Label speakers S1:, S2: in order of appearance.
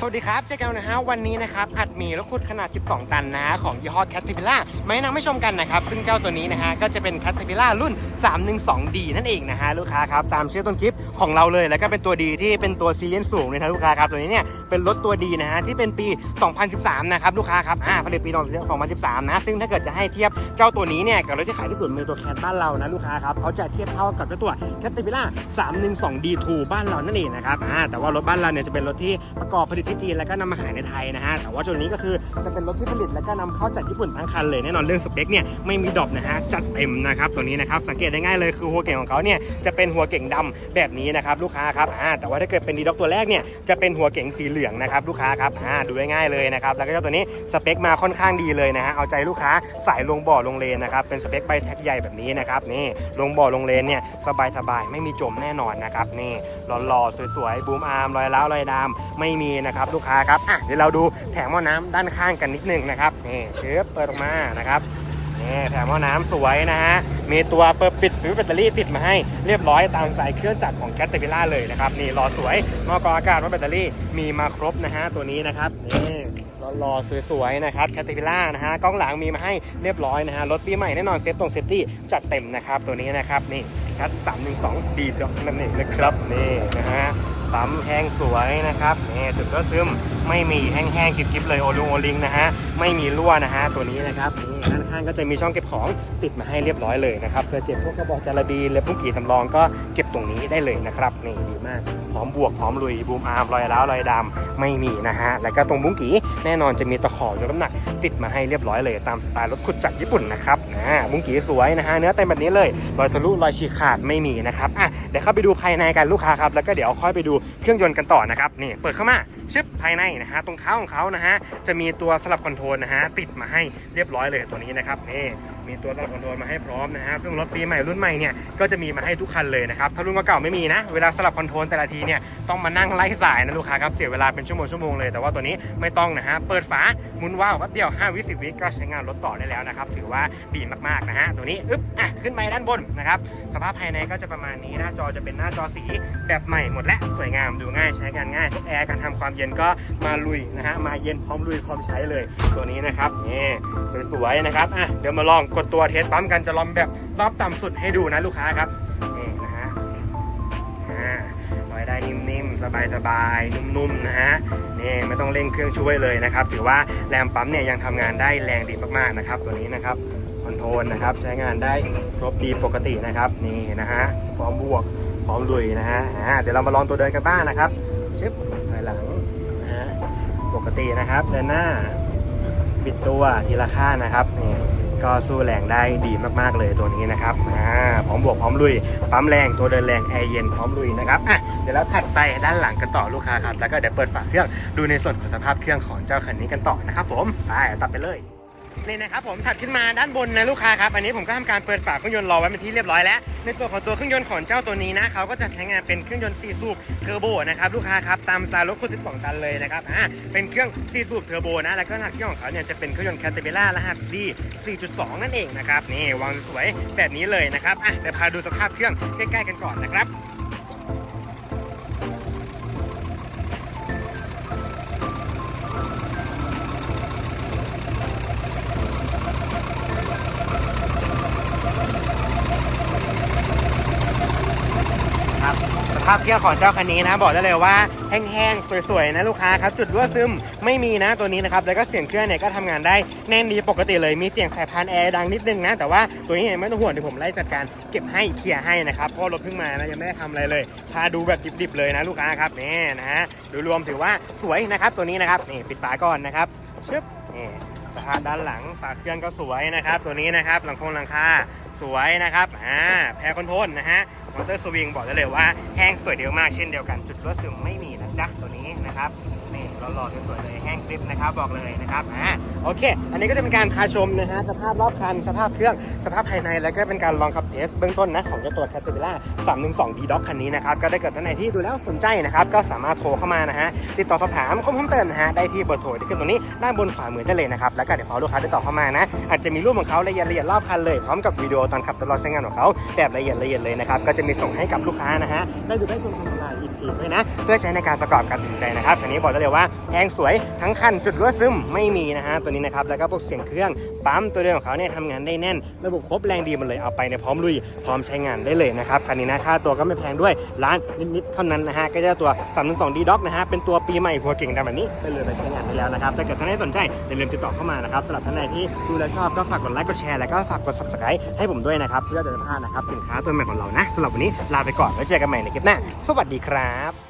S1: สวัสดีครับ เจ๊แก้วนะฮะ วันนี้นะครับ อัดหมีรถขุดขนาด 12 ตันนะของยี่ห้อ Caterpillar มาให้นำให้ชมกันนะครับ ซึ่งเจ้าตัวนี้นะฮะ ก็จะเป็น Caterpillar รุ่น 312D นั่นเองนะฮะ ลูกค้าครับ ตามชื่อต้นคลิปของเราเลย แล้วก็เป็นตัวดีที่เป็นตัวซีเรียนสูงเลยนะลูกค้าครับ ตัวนี้เนี่ย เป็นรถตัวดีนะฮะ ที่เป็นปี 2013 นะครับ ลูกค้าครับ อ่า ผลิตปี 2013 นะ ซึ่งถ้าเกิดจะให้เทียบเจ้าตัวนี้เนี่ยกับรถที่ขายที่สุดในตัวแคทบ้านเรานะลูกค้าครับเขาจะเทียบเท่ากับเจ้าตัว Caterpillar 312D2 บ้านเรานั่นเองนะครับอ่าแต่ว่ารถบ้านเราเนี่ยจะเป็นรถที่ประกอบผลิตที่จีนแล้วก็นำมาขายในไทยนะฮะแต่ว่าตัวนี้ก็คือจะเป็นรถที่ผลิตแล้วก็นำเข้าจากญี่ปุ่นทั้งคันเลยแน่นอนเรื่องสเปคเนี่ยไม่มีดรอปนะฮะจัดเต็มนะครับตัวนี้นะครับสังเกตได้ง่ายเลยคือหัวเก่งของเขาเนี่ยจะเป็นหัวเก่งดำแบบนี้นะครับลูกค้าครับอ่าแต่ว่าถ้าเกิดเป็นดีด็อกตัวแรกเนี่ยจะเป็นหัวเก่งสีเหลืองนะครับลูกค้าครับอ่าดูง่ายเลยนะครับแล้วก็เจ้าตัวนี้สเปคมาค่อนข้างดีเลยนะฮะเอาใจลูกค้าสายลงบ่อลงเลนนะครับเป็นสเปคใบแท็กใหญ่แบบนี้นะครับนี่ลงบ่อลงเลนเนี่ยสบายๆไม่มีจมแน่นอนนะครับนี่หล่อๆสวยๆบูมอาร์มรอยล้าวรอยดามไม่มีนะะครับลูกค้าครับอะเดี๋ยวเราดูแถมหม้อน้ำด้านข้างกันนิดนึงนะครับนี่เชื้อเปิดออกมานะครับนี่แถมหม้อน้ำสวยนะฮะ มีตัวเปิดปิดฟิวแบตเตอรี่ติดมาให้เรียบร้อยตามสายเครื่องจักรของแคทเตอร์พิล่าเลยนะครับ นี่รอสวยหม้อกรองอากาศว่าแบตเตอรี่มีมาครบนะฮะตัวนี้นะครับนี่รอสวยๆนะครับแคทเตอร์พิล่านะฮะกล้องหลังมีมาให้เรียบร้อยนะฮะรถปีใหม่แน่นอนเซ็ตรงเซตตี้จัดเต็มนะครับตัวนี้นะครับนี่แคัท312ดีดอกนั่นเองนะครับนี่นะฮะ ปั๊มแห้งสวยนะครับนี่จุดก็ซึมไม่มีแห้งๆกริบๆเลยโอลุงโอลิงนะฮะไม่มีรั่วนะฮะตัวนี้นะครับนี่ด้านข้างก็จะมีช่องเก็บของติดมาให้เรียบร้อยเลยนะครับเพื่อเก็บพวกกระบอกจารบีและพวกกีสำรองก็เก็บตรงนี้ได้เลยนะครับนี่ดีมากพร้อมบวกพร้อมลุยบูมอาร์มรอยร้าวรอยดำไม่มีนะฮะแล้วก็ตรงบุ้งกีแน่นอนจะมีตะขอยกน้ำหนัก ติดมาให้เรียบร้อยเลยตามสไตล์รถขุดจากญี่ปุ่นนะครับนะบุ้งกีสวยนะฮะเนื้อเต็มแบบนี้เลยรอยทะลุรอยฉีกขาดไม่มีนะครับอะเดี๋ยวเข้าไปดูภายในกันลูกค้าครับแล้วก็เดี๋ยวค่อยไปดูเครื่องยนต์กันต่อนะครับนี่เปิดเข้ามาชึบภายในนะฮะตรงเท้าของเขานะฮะจะมีตัวสลับคอนโทรลนะฮะติดมาให้เรียบร้อยเลยตัวนี้นะครับนี่ มีตัวสลับคอนโทรลมาให้พร้อมนะฮะซึ่งรถปีใหม่รุ่นใหม่เนี่ยก็จะมีมาให้ทุกคันเลยนะครับถ้ารุ่นเก่าไม่มีนะเวลาสลับคอนโทรลแต่ละทีเนี่ยต้องมานั่งไล่สายนะลูกค้าครับเสียเวลาเป็นชั่วโมงชั่วโมงเลยแต่ว่าตัวนี้ไม่ต้องนะฮะเปิดฝาหมุนว่าวแป๊บเดียว5วิ10วิก็ใช้งานรถต่อได้แล้วนะครับถือว่าดีมากๆนะฮะตัวนี้อึ๊บอะขึ้นไปด้านบนนะครับสภาพภายในก็จะประมาณนี้หน้าจอจะเป็นหน้าจอสีแบบใหม่หมดและสวยงามดูง่ายใช้งานง่ายพวกแอร์การทำความเย็นก็มาลุยนะฮะมาเย็นพร้อมลุยพร้อมใช้เลยตัวนี้นะครับนี่สวยๆนะครับอะเดี๋ยวมาลองกดตัวเทสปั๊มกันจะลองแบบรอบต่ำสุดให้ดูนะลูกค้าครับนี่นะฮะอ่าลอยได้นิ่มๆ สบายๆ นุ่มๆนะฮะนี่ไม่ต้องเร่งเครื่องช่วยเลยนะครับ ถือว่าแรมปั๊มเนี่ยยังทำงานได้แรงดีมากๆนะครับ ตัวนี้นะครับคอนโทรลนะครับใช้งานได้ครบดีปกตินะครับนี่นะฮะพร้อมบวกพร้อมลุยนะฮะอ่าเดี๋ยวเรามาลองตัวเดินกันบ้างนะครับชึบถอยหลังนะฮะปกตินะครับเดินหน้าปิดตัวทีละข้างนะครับนี่ ก็สู้แรงได้ดีมากๆเลยตัวนี้นะครับอ่าพร้อมบวกพร้อมลุยปั๊มแรงตัวเดินแรงแอร์เย็นพร้อมลุยนะครับอะเดี๋ยวเราถัดไปด้านหลังกันต่อลูกค้าครับแล้วก็เดี๋ยวเปิดฝาเครื่องดูในส่วนของสภาพเครื่องของเจ้าคันนี้กันต่อนะครับผมไปตัดไปเลย นี่นะครับผมถัดขึ้นมาด้านบนนะลูกค้าครับอันนี้ผมก็ทำการเปิดฝาเครื่องยนต์รอไว้เป็นที่เรียบร้อยแล้วในส่วนของตัวเครื่องยนต์ของเจ้าตัวนี้นะเขาก็จะใช้งานเป็นเครื่องยนต์4สูบเทอร์โบนะครับลูกค้าครับตามสไตล์รถคุณ12ตันเลยนะครับอ่าเป็นเครื่อง4สูบเทอร์โบนะแล้วก็ขนาดเครื่องของเขาเนี่ยจะเป็นเครื่องยนต์แคตเตอร์เบล่ารหัส C 4.2 นั่นเองนะครับนี่วางสวยแบบนี้เลยนะครับอะเดี๋ยวพาดูสภาพเครื่องใกล้ๆกันก่อนนะครับ ภาพเครื่องของเจ้าคันนี้นะบอกได้เลยว่าแห้งๆสวยๆนะลูกค้าครับจุดรั่วซึมไม่มีนะตัวนี้นะครับแล้วก็เสียงเครื่องเนี่ยก็ทำงานได้แน่นดีปกติเลยมีเสียงสายพานแอร์ดังนิดนึงนะแต่ว่าตัวนี้เนี่ยไม่ต้องห่วงเดี๋ยวผมไล่จัดการเก็บให้เคลียร์ให้นะครับเพราะรถเพิ่งมานะยังไม่ได้ทำอะไรเลยพาดูแบบดิบๆเลยนะลูกค้าครับนี่นะฮะโดยรวมถือว่าสวยนะครับตัวนี้นะครับนี่ปิดฝาก่อนนะครับชึบนี่สภาพด้านหลังฝาเครื่องก็สวยนะครับ ตัวนี้นะครับหลังคงหลังคา สวยนะครับ อ่า แพรคอนโทนนะฮะ มอเตอร์สวิงบอกได้เลยว่าแห้งสวยเดียวมากเช่นเดียวกัน จุดรั่วซึมไม่มีนะจ๊ะตัวนี้นะครับ นี่หล่อๆสวยๆเลยแห้งกริบนะครับบอกเลยนะครับอ่าโอเค อันนี้ก็จะเป็นการพาชมนะฮะสภาพรอบคันสภาพเครื่องสภาพภายในแล้วก็เป็นการลองขับเทสเบื้องต้นนะของเจ้าตัว Caterpillar 312 D Dock คันนี้นะครับก็ได้เกิดท่านไหนที่ดูแล้วสนใจนะครับก็สามารถโทรเข้ามานะฮะติดต่อสอบถามข้อมูลเพิ่มเติมนะฮะได้ที่เบอร์โทรที่ขึ้นตรงนี้ด้านบนขวามือได้เลยนะครับแล้วก็เดี๋ยวพอลูกค้าได้ต่อเข้ามานะอาจจะมีรูปของเขาละเอียดละเอียดรอบคันเลยพร้อมกับวิดีโอตอนขับตลอดใช้งานของเขาแบบละเอียดละเอียดเลยนะครับก็จะมีส่งให้กับลูกค้านะฮะได้ดูได้ชมกันออนไลน์อีกทีด้วยนะเพื่อใช้ในการประกอบการตัดสินใจนะครับอันนี้บอกได้เลยแต่ว่าแพงสวยทั้งคันจุดรั่วซึมไม่มีนะฮะตัวนี้นะครับแล้วก็พวกเสียงเครื่องปั๊มตัวเดิมของเขาเนี่ยทำงานได้แน่น ระบบครบแรงดีหมดเลยเอาไปเนี่ยพร้อมลุยพร้อมใช้งานได้เลยนะครับคันนี้นะค่าตัวก็ไม่แพงด้วยล้านนิดๆเท่านั้นนะฮะก็จะตัว312 D Dock นะฮะเป็นตัวปีใหม่หัวเก่งดำแบบนี้ไปเลยไปใช้งานได้แล้วนะครับถ้าเกิดท่านใดสนใจอย่าลืมติดต่อเข้ามานะครับสำหรับท่านใดที่ดูแลชอบก็ฝากกดไลค์กดแชร์แล้วก็ฝากกด subscribe ให้ผมด้วยนะครับเพื่อจะไม่พลาดนะครับสินค้าตัวใหม่ของเรานะสำหรับวันนี้ลาไปก่อนแล้วเจอกันใหม่ในคลิปหน้าสวัสดีครับ